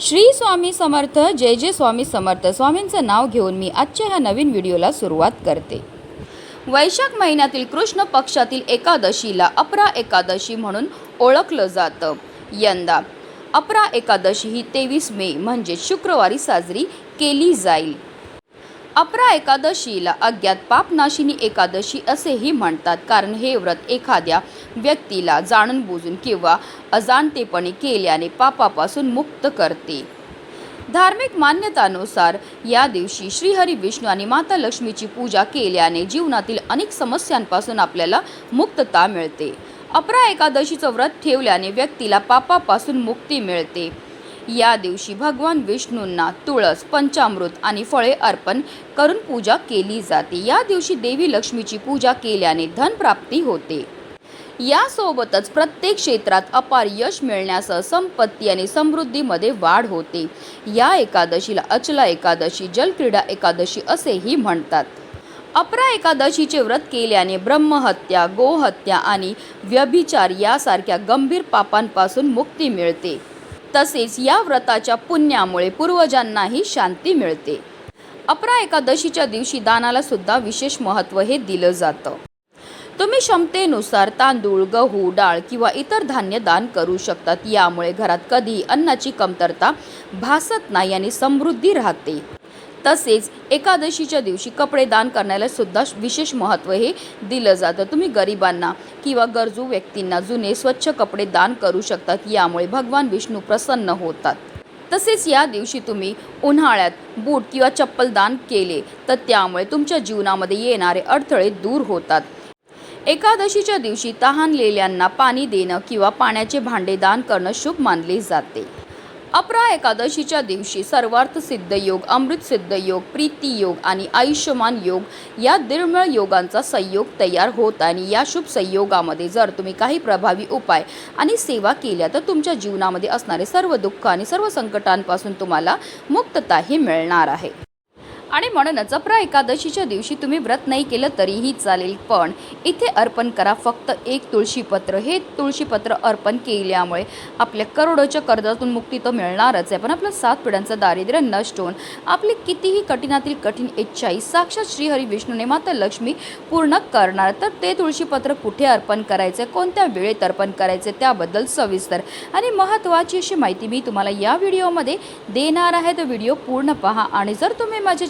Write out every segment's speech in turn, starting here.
श्री स्वामी समर्थ जय जय स्वामी समर्थ. स्वामींचं नाव घेऊन मी आजच्या ह्या नवीन व्हिडिओला सुरुवात करते. वैशाख महिन्यातील कृष्ण पक्षातील एकादशीला अपरा एकादशी म्हणून ओळखलं जातं. यंदा अपरा एकादशी ही तेवीस मे म्हणजे शुक्रवारी साजरी केली जाईल. अपरा एकादशीला अज्ञात पापनाशिनी एकादशी असेही म्हणतात. कारण हे व्रत एखाद्या व्यक्तीला जाणून बुजून किंवा अजाणतेपणे केल्याने पापापासून मुक्त करते. धार्मिक मान्यतानुसार या दिवशी श्रीहरी विष्णू आणि माता लक्ष्मीची पूजा केल्याने जीवनातील अनेक समस्यांपासून आपल्याला मुक्तता मिळते. अपरा एकादशीचं व्रत ठेवल्याने व्यक्तीला पापापासून मुक्ती मिळते. या दिवशी भगवान विष्णूंना तुळस पंचामृत आणि फळे अर्पण करून पूजा केली जाते. या दिवशी देवी लक्ष्मीची पूजा केल्याने धनप्राप्ती होते. यासोबतच प्रत्येक क्षेत्रात अपार यश मिळण्यासह संपत्ती आणि समृद्धीमध्ये वाढ होते. या एकादशीला अचला एकादशी जलक्रीडा एकादशी असेही म्हणतात. अपरा एकादशीचे व्रत केल्याने ब्रह्महत्या गोहत्या आणि व्यभिचार यासारख्या गंभीर पापांपासून मुक्ती मिळते. तसेच या व्रताच्या पुण्यामुळे पूर्वजांनाही शांती मिळते. अपरा एकादशीच्या दिवशी दानाला सुद्धा विशेष महत्त्व हे दिलं जातं. तुम्ही क्षमतेनुसार तांदूळ गहू डाळ किंवा इतर धान्य दान करू शकतात. यामुळे घरात कधीही अन्नाची कमतरता भासत नाही आणि समृद्धी राहते. तसेच एकादशीच्या दिवशी कपडे दान करण्याला सुद्धा विशेष महत्त्व हे दिलं जातं. तुम्ही गरिबांना किंवा गरजू व्यक्तींना जुने स्वच्छ कपडे दान करू शकतात. यामुळे भगवान विष्णू प्रसन्न होतात. तसेच या दिवशी तुम्ही उन्हाळ्यात बूट किंवा चप्पल दान केले तर त्यामुळे तुमच्या जीवनामध्ये येणारे अडथळे दूर होतात. एकादशीच्या दिवशी तहानलेल्यांना पाणी देणं किंवा पाण्याचे भांडे दान करणं शुभ मानले जाते. अपरा एकादशीच्या दिवशी सर्वार्थ सिद्ध योग अमृत सिद्ध योग प्रीती योग आणि आयुष्यमान योग या दुर्मिळ योगांचा संयोग तयार होत आणि या शुभ संयोगामध्ये जर तुम्ही काही प्रभावी उपाय आणि सेवा केल्या तर तुमच्या जीवनामध्ये असणारे सर्व दुःख आणि सर्व संकटांपासून तुम्हाला मुक्तताही मिळणार आहे. आणि म्हणून जपरा एकादशीच्या दिवशी तुम्ही व्रत नाही केलं तरीही चालेल. पण इथे अर्पण करा फक्त एक तुळशीपत्र हे तुळशीपत्र अर्पण केल्यामुळे आपल्या करोडोच्या कर्जातून मुक्ती तर मिळणारच आहे. पण आपलं सात पिढ्यांचं दारिद्र्य नष्ट होऊन आपली कितीही कठीणातील कठीण इच्छाही साक्षात श्रीहरी विष्णूने माता लक्ष्मी पूर्ण करणार. तर ते तुळशीपत्र कुठे अर्पण करायचे कोणत्या वेळेत अर्पण करायचे त्याबद्दल सविस्तर आणि महत्त्वाची अशी माहिती मी तुम्हाला या व्हिडिओमध्ये देणार आहे. तर व्हिडिओ पूर्ण पहा आणि जर तुम्ही माझ्या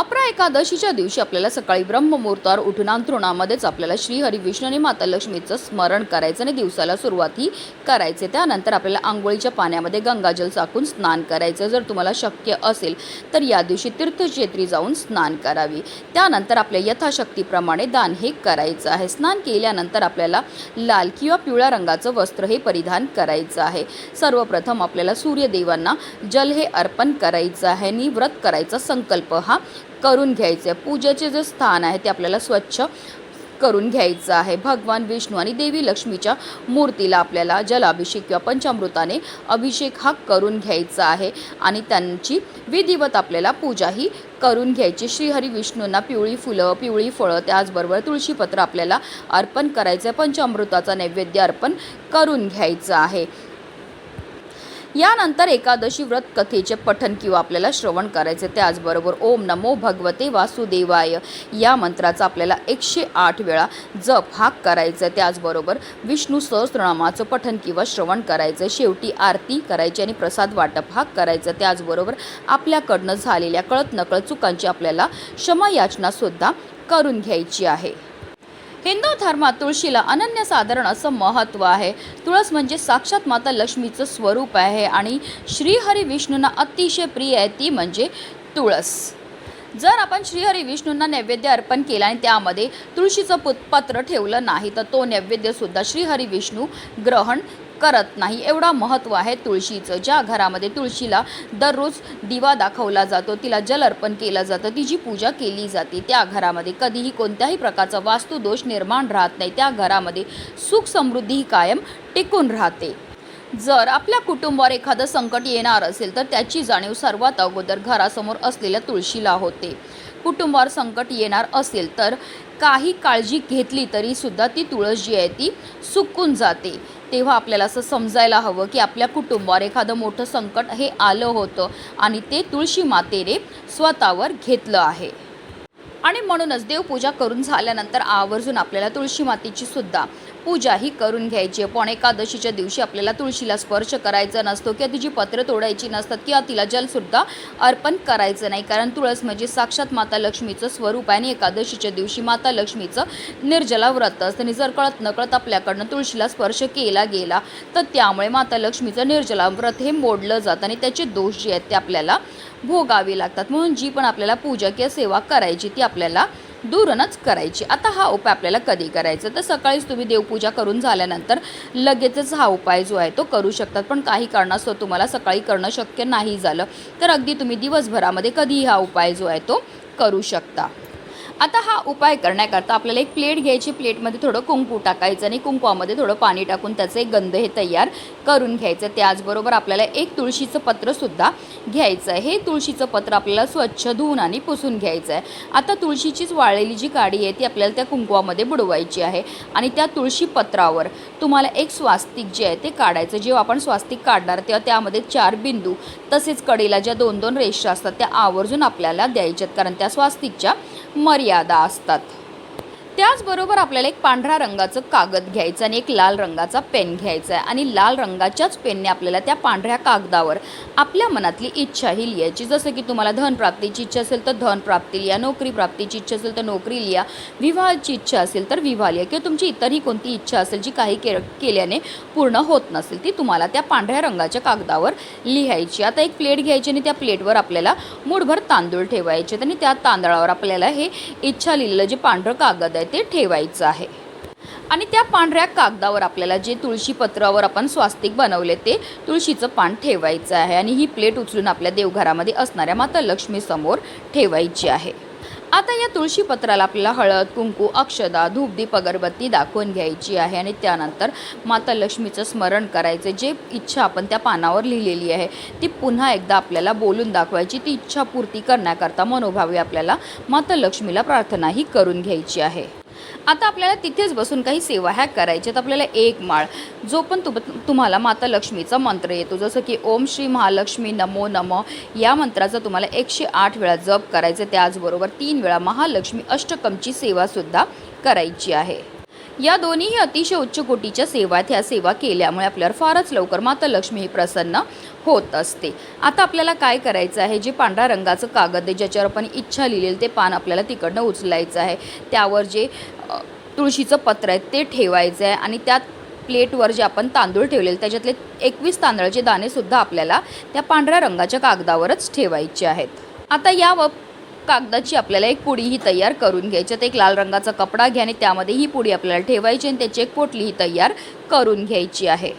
अपरा एकादशीच्या दिवशी आपल्याला सकाळी ब्रह्ममुहूर्तावर उठून अंतरुणामध्येच आपल्याला श्रीहरी विष्णू आणि माता लक्ष्मीचं स्मरण करायचं आणि दिवसाला सुरुवातही करायचे. त्यानंतर आपल्याला आंघोळीच्या पाण्यामध्ये गंगाजल चाकून स्नान करायचं. जर तुम्हाला शक्य असेल तर या दिवशी तीर्थक्षेत्री जाऊन स्नान करावी. त्यानंतर आपल्या यथाशक्तीप्रमाणे दान हे करायचं आहे. स्नान केल्यानंतर आपल्याला लाल किंवा पिवळ्या रंगाचं वस्त्र हे परिधान करायचं आहे. सर्वप्रथम आपल्याला सूर्यदेवांना जल हे अर्पण करायचं आहे. आणि व्रत करायचा संकल्प हा करून घ्यायचं. आहे पूजेचे जे स्थान आहे ते आपल्याला स्वच्छ करून घ्यायचं आहे. भगवान विष्णू आणि देवी लक्ष्मीच्या मूर्तीला आपल्याला जलाभिषेक किंवा पंचामृताने अभिषेक हा करून घ्यायचा आहे. आणि त्यांची विधिवत आपल्याला पूजाही करून घ्यायची. श्रीहरी विष्णूंना पिवळी फुलं पिवळी फळं त्याचबरोबर तुळशीपत्र आपल्याला अर्पण करायचं आहे. पंचामृताचा नैवेद्य अर्पण करून घ्यायचं आहे. यानंतर एकादशी व्रत कथेचे पठन किंवा आपल्याला श्रवण करायचे त्याचबरोबर ओम नमो भगवते वासुदेवाय. या मंत्राचा आपल्याला एकशे आठ वेळा जप हा करायचा आहे. त्याचबरोबर विष्णू सहस्रनामाचं पठन किंवा श्रवण करायचं शेवटी आरती करायची आणि प्रसाद वाटप हा करायचा त्याचबरोबर आपल्याकडनं झालेल्या कळत नकळत चुकांची आपल्याला क्षमायाचनासुद्धा करून घ्यायची आहे. हिंदू धर्मात तुळशीला अनन्यसाधारण असं महत्त्व आहे. तुळस म्हणजे साक्षात माता लक्ष्मीचं स्वरूप आहे आणि श्रीहरी विष्णूंना अतिशय प्रिय आहे ती म्हणजे तुळस. जर आपण श्रीहरी विष्णूंना नैवेद्य अर्पण केला आणि त्यामध्ये तुळशीचं पुत पत्र ठेवलं नाही तर तो नैवेद्यसुद्धा श्रीहरी विष्णू ग्रहण करत नाही. एवढा महत्त्व आहे तुळशीचं. ज्या घरामध्ये तुळशीला दररोज दिवा दाखवला जातो तिला जल अर्पण केलं जातं तिची पूजा केली जाते. त्या घरामध्ये कधीही कोणत्याही प्रकारचा वास्तुदोष निर्माण राहत नाही. त्या घरामध्ये सुख समृद्धी कायम टिकून राहते. जर आपल्या कुटुंबावर एखादं संकट येणार असेल तर त्याची जाणीव सर्वात अगोदर घरासमोर असलेल्या तुळशीला होते. कुटुंबावर संकट येणार असेल तर काही काळजी घेतली तरी सुद्धा ती तुळस जी आहे ती सुकून जाते. तेव्हा आपल्याला असं समजायला हवं की आपल्या कुटुंबावर एखादं मोठं संकट हे आलं होतं आणि ते तुळशी मातेने स्वतःवर घेतलं आहे. आणि म्हणूनच देवपूजा करून झाल्यानंतर आवर्जून आपल्याला तुळशी मातेची सुद्धा पूजा ही करून घ्यायची पण एकादशीच्या दिवशी आपल्याला तुळशीला स्पर्श करायचा नसतो किंवा तिची पत्र तोडायची नसतात किंवा तिला जलसुद्धा अर्पण करायचं नाही. कारण तुळस म्हणजे साक्षात माता लक्ष्मीचं स्वरूप आहे आणि एकादशीच्या दिवशी माता लक्ष्मीचं निर्जला व्रत असतं. आणि जर कळत नकळत आपल्याकडनं तुळशीला स्पर्श केला गेला तर त्यामुळे माता लक्ष्मीचं निर्जला व्रत हे मोडलं जातं आणि त्याचे दोष जे आहेत ते आपल्याला भोगावे लागतात. म्हणून जी पण आपल्याला पूजा किंवा सेवा करायची ती आपल्याला दूरनच करायची. आता हा उपाय आपल्याला कधी करायचा? तर सकाळीच तुम्ही देवपूजा करून झाल्यानंतर लगेचच हा उपाय जो आहे तो करू शकतात. पण काही कारणास्तव तुम्हाला सकाळी करणं शक्य नाही झालं. तर अगदी तुम्ही दिवसभरामध्ये कधीही हा उपाय जो आहे तो करू शकता. आता हा उपाय करण्याकरता आपल्याला एक प्लेट घ्यायची. प्लेटमध्ये थोडं कुंकू टाकायचं आणि कुंकवामध्ये थोडं पाणी टाकून त्याचं एक गंध हे तयार करून घ्यायचं. त्याचबरोबर आपल्याला एक तुळशीचं पत्रसुद्धा घ्यायचं आहे. हे तुळशीचं पत्र आपल्याला स्वच्छ धुवून आणि पुसून घ्यायचं आहे. आता तुळशीचीच वाळलेली जी काडी आहे ती आपल्याला त्या कुंकवामध्ये बुडवायची आहे आणि त्या तुळशी पत्रावर तुम्हाला एक स्वास्तिक जे आहे ते काढायचं. जेव्हा आपण स्वास्तिक काढणार तेव्हा त्यामध्ये चार बिंदू तसेच कडेला ज्या दोन दोन रेषा असतात त्या आवर्जून आपल्याला द्यायच्यात. कारण त्या स्वास्तिकच्या मर्यादा मर्यादा असतात. त्याचबरोबर आपल्याला एक पांढऱ्या रंगाचं कागद घ्यायचं आणि एक लाल रंगाचा पेन घ्यायचा आहे. आणि लाल रंगाच्याच पेनने आपल्याला त्या पांढऱ्या कागदावर आपल्या मनातली इच्छा ही लिहायची. जसं की तुम्हाला धनप्राप्तीची इच्छा असेल तर धन प्राप्ती लिहा. नोकरी प्राप्तीची इच्छा असेल तर नोकरी लिहा. विवाहाची इच्छा असेल तर विवाह लिहा. किंवा तुमची इतरही कोणती इच्छा असेल जी काही के केल्याने पूर्ण होत नसेल ती तुम्हाला त्या पांढऱ्या रंगाच्या कागदावर लिहायची. आता एक प्लेट घ्यायची आणि त्या प्लेटवर आपल्याला मुठभर तांदूळ ठेवायचे आणि त्या तांदळावर आपल्याला हे इच्छा लिहिलेलं जे पांढरं कागद आहे ते ठेवायचं आहे. आणि त्या पांढऱ्या कागदावर आपल्याला जे तुळशी पत्रावर आपण स्वास्तिक बनवले ते तुळशीचं पान ठेवायचं आहे. आणि ही प्लेट उचलून आपल्या देवघरामध्ये असणाऱ्या माता लक्ष्मीसमोर ठेवायची आहे. आता या तुळशी पत्राला आपल्याला हळद कुंकू अक्षदा धूपदीप अगरबत्ती दाखवून घ्यायची आहे. आणि त्यानंतर माता लक्ष्मीचं स्मरण करायचं. जे इच्छा आपण त्या पानावर लिहिलेली आहे ती पुन्हा एकदा आपल्याला बोलून दाखवायची. ती इच्छा पूर्ती करण्याकरता मनोभावी आपल्याला माता लक्ष्मीला प्रार्थनाही करून घ्यायची आहे. आता आपल्याला तिथेच बसून काही सेवा ह्या करायच्या तर आपल्याला एक माळ जो पण तुम तुम्हाला माता लक्ष्मीचा मंत्र येतो. जसं की ओम श्री महालक्ष्मी नमो नमो या मंत्राचा तुम्हाला एकशे आठ वेळा जप करायचं त्याचबरोबर तीन वेळा महालक्ष्मी अष्टकमची सेवासुद्धा करायची आहे. या दोन्हीही अतिशय उच्च कोटीच्या सेवा आहेत ह्या सेवा केल्यामुळे आपल्यावर फारच लवकर माता लक्ष्मी ही प्रसन्न होत असते. आता आपल्याला काय करायचं आहे? जे पांढऱ्या रंगाचं कागद आहे ज्याच्यावर आपण इच्छा लिहिलेलं ते पान आपल्याला तिकडनं उचलायचं आहे. त्यावर जे तुळशीचं पत्र आहे ते ठेवायचं आहे आणि त्यात प्लेटवर जे आपण तांदूळ ठेवलेले त्याच्यातले एकवीस तांदळाचे दाणेसुद्धा आपल्याला त्या पांढऱ्या रंगाच्या कागदावरच ठेवायचे आहेत. आता या व कागदाची आपल्याला एक पुडी ही तयार करून घ्यायची. तर एक लाल रंगाचा कपडा घ्या आणि त्यामध्ये ही पुडी आपल्याला ठेवायची आणि त्याची एक पोटली ही तयार करून घ्यायची आहे.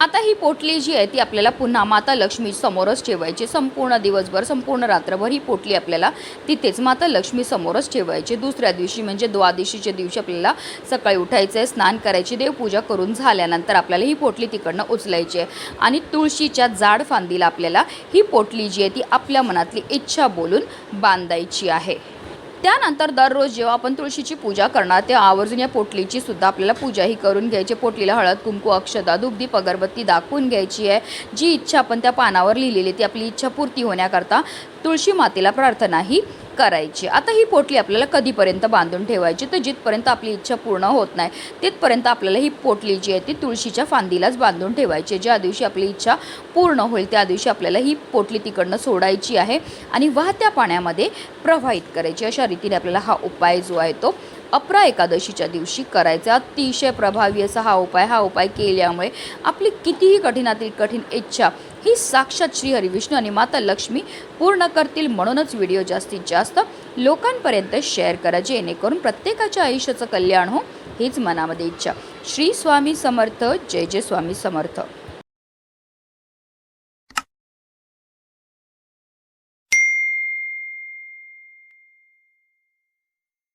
आता ही पोटली जी आहे ती आपल्याला पुन्हा माता लक्ष्मी समोरच ठेवायची. संपूर्ण दिवसभर संपूर्ण रात्रभर ही पोटली आपल्याला तिथेच माता लक्ष्मी समोरच ठेवायची. दुसऱ्या दिवशी म्हणजे द्वादशीच्या दिवशी आपल्याला सकाळी उठायचं आहे स्नान करायची देवपूजा करून झाल्यानंतर आपल्याला ही पोटली तिकडनं उचलायची आहे. आणि तुळशीच्या जाड फांदीला आपल्याला ही पोटली जी आहे ती आपल्या मनातली इच्छा बोलून बांधायची आहे. त्यानंतर दररोज जेव्हा आपण तुळशीची पूजा करणार तेव्हा आवर्जून या पोटलीची सुद्धा आपल्याला पूजाही करून घ्यायची. पोटलीला हळद कुंकू अक्षदा दुग्धी अगरबत्ती दाखवून घ्यायची आहे. जी इच्छा आपण त्या पानावर लिहिलेली ती आपली इच्छा पूर्ती होण्याकरता तुळशी मातेला प्रार्थना ही करायची. आता ही पोटली आपल्याला कधीपर्यंत बांधून ठेवायची? तर जिथपर्यंत आपली इच्छा पूर्ण होत नाही तिथपर्यंत आपल्याला ही पोटली जी आहे ती तुळशीच्या फांदीलाच बांधून ठेवायची ज्या दिवशी आपली इच्छा पूर्ण होईल त्या दिवशी आपल्याला ही पोटली तिकडनं सोडायची आहे आणि वाहत्या पाण्यामध्ये प्रवाहित करायची अशा रीतीने आपल्याला हा उपाय जो आहे तो अपरा एकादशीच्या दिवशी करायचा अतिशय प्रभावी असा हा उपाय हा उपाय केल्यामुळे आपली कितीही कठीणातील कठीण इच्छा ही साक्षात श्री हरिविष्णू आणि माता लक्ष्मी पूर्ण करतील म्हणूनच व्हिडिओ जास्तीत जास्त लोकांपर्यंत शेअर करा जेणेकरून प्रत्येकाच्या आयुष्याचं कल्याण हो हीच मनामध्ये इच्छा. श्री स्वामी समर्थ जय जय स्वामी समर्थ.